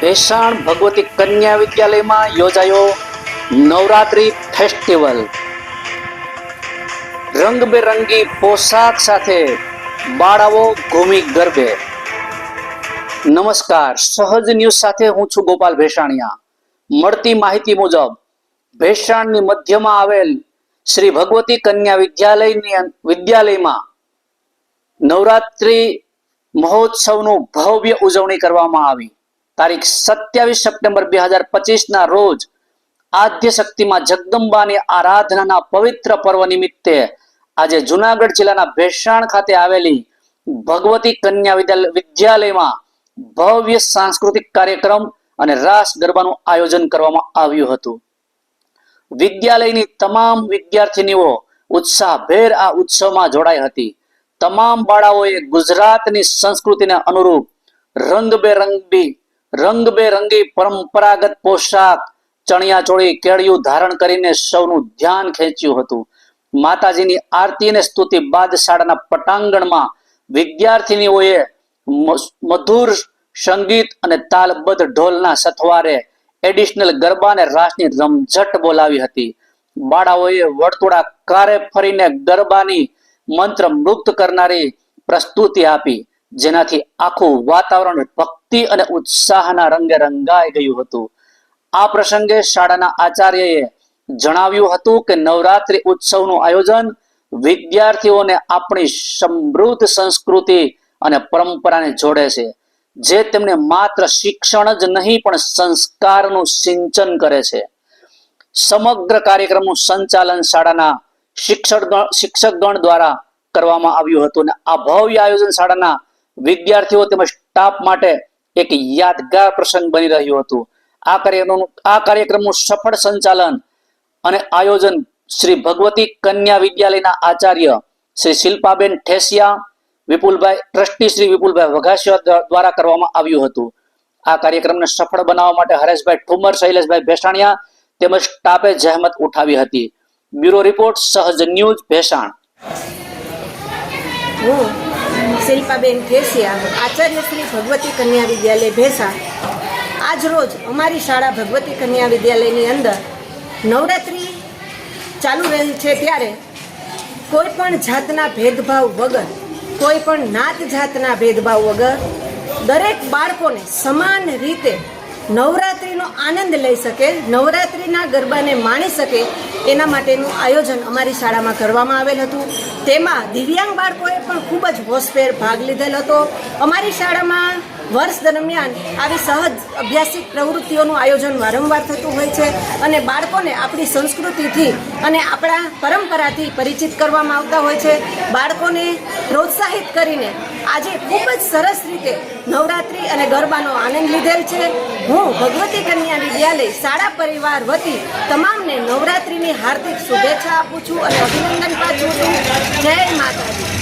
ભેસાણ ભગવતી કન્યા વિદ્યાલયમાં યોજાયો નવરાત્રી ફેસ્ટિવલ. રંગબેરંગી પોશાક સાથે બાળાઓ ઘૂમી ગરબે. નમસ્કાર, સહજ ન્યૂઝ સાથે હું છું ગોપાલ ભેસાણિયા. મળતી માહિતી મુજબ, ભેસાણની મધ્યમાં આવેલ શ્રી ભગવતી કન્યા વિદ્યાલયની વિદ્યાલયમાં નવરાત્રી મહોત્સવનું ભવ્ય ઉજવણી કરવામાં આવી. તારીખ સત્યાવીસ સપ્ટેમ્બર બે હજાર પચીસ ના રોજ આદ્ય શક્તિમાં જગદંબાની આરાધનાના પવિત્ર પર્વ નિમિત્તે આજે જુનાગઢ જિલ્લાના ભેસાણ ખાતે આવેલી ભગવતી કન્યા વિદ્યાલયમાં ભવ્ય સાંસ્કૃતિક કાર્યક્રમ અને રાસ ગરબાનું આયોજન કરવામાં આવ્યું હતું. વિદ્યાલયની તમામ વિદ્યાર્થીનીઓ ઉત્સાહભેર આ ઉત્સવમાં જોડાઈ હતી. તમામ બાળાઓએ ગુજરાતની સંસ્કૃતિને અનુરૂપ રંગબેરંગી રંગબેરંગી પરંપરાગત પોશાક ચણિયાચોળી કેળિયું ધારણ કરીને સૌનું ધ્યાન ખેંચ્યું હતું. માતાજીની આરતી અને સ્તુતિ બાદ શાળાના પટાંગણમાં વિદ્યાર્થીનીઓએ મધુર સંગીત અને તાલબદ્ધ ઢોલના સથવારે એડિશનલ ગરબા અને રાસની રમઝટ બોલાવી હતી. બાળાઓએ વર્તુળા કારે ફરીને ગરબાની મંત્ર મુક્ત કરનારી પ્રસ્તુતિ આપી. જેનાથી આખું વાતાવરણ ભક્તિ અને ઉત્સાહના રંગે રંગાઈ ગયું હતું. આ પ્રસંગે શાળાના આચાર્યએ જણાવ્યું હતું કે નવરાત્રી ઉત્સવનું આયોજન વિદ્યાર્થીઓને આપણી સમૃદ્ધ સંસ્કૃતિ અને પરંપરાને જોડે છે, જે તેમને માત્ર શિક્ષણ જ નહીં પણ સંસ્કારનું સિંચન કરે છે. સમગ્ર કાર્યક્રમનું સંચાલન શાળાના શિક્ષકગણ શિક્ષકગણ દ્વારા કરવામાં આવ્યું હતું અને આ ભવ્ય આયોજન શાળાના વિદ્યાર્થીઓ તેમજ સ્ટાફ માટે એક યાદગાર પ્રસંગ બની રહ્યું હતું. આ કાર્યક્રમનું આ કાર્યક્રમનું સફળ સંચાલન અને આયોજન શ્રી ભગવતી કન્યા વિદ્યાલયના આચાર્ય શ્રી શિલ્પાબેન ઠેસિયા, વિપુલભાઈ, ટ્રસ્ટી શ્રી વિપુલભાઈ વઘાસિયા દ્વારા કરવામાં આવ્યું હતું. આ કાર્યક્રમને સફળ બનાવવા માટે હરેશભાઈ ઠુમર શૈલેષભાઈ ભેસાણિયા તેમજ સ્ટાફે જહેમત ઉઠાવી હતી. Bureau report, Sahaj news, Bhesan. Shilpaben Kesiya Acharya Shri Bhagwati કન્યા વિદ્યાલય ભેસા. આજ રોજ અમારી શાળા ભગવતી કન્યા વિદ્યાલયની અંદર નવરાત્રિ ચાલુ રહેલ છે ત્યારે કોઈ પણ જાતના ભેદભાવ વગર, કોઈ પણ નાત જાતના ભેદભાવ વગર દરેક બાળકોને સમાન રીતે નવરાત્રિનો આનંદ લઈ શકે, નવરાત્રિના ગરબાને માણી શકે, એના માટેનું આયોજન અમારી શાળામાં કરવામાં આવેલ હતું. તેમાં દિવ્યાંગ બાળકોએ પણ ખૂબ જ હોશભેર ભાગ લીધેલ હતો. અમારી શાળામાં વર્ષ દરમિયાન આવી સહજ અભ્યાસિક પ્રવૃત્તિઓનું આયોજન વારંવાર થતું હોય છે અને બાળકોને આપણી સંસ્કૃતિથી અને આપણા પરંપરાથી પરિચિત કરવામાં આવતા હોય છે. બાળકોને પ્રોત્સાહિત કરીને આજે ખૂબ જ સરસ રીતે નવરાત્રિ અને ગરબાનો આનંદ લીધેલ છે. હું ભગવતી કન્યા વિદ્યાલય શાળા પરિવાર વતી તમામને નવરાત્રિની હાર્દિક શુભેચ્છા આપું છું અને અભિનંદન પાછું છું. જય માતાજી.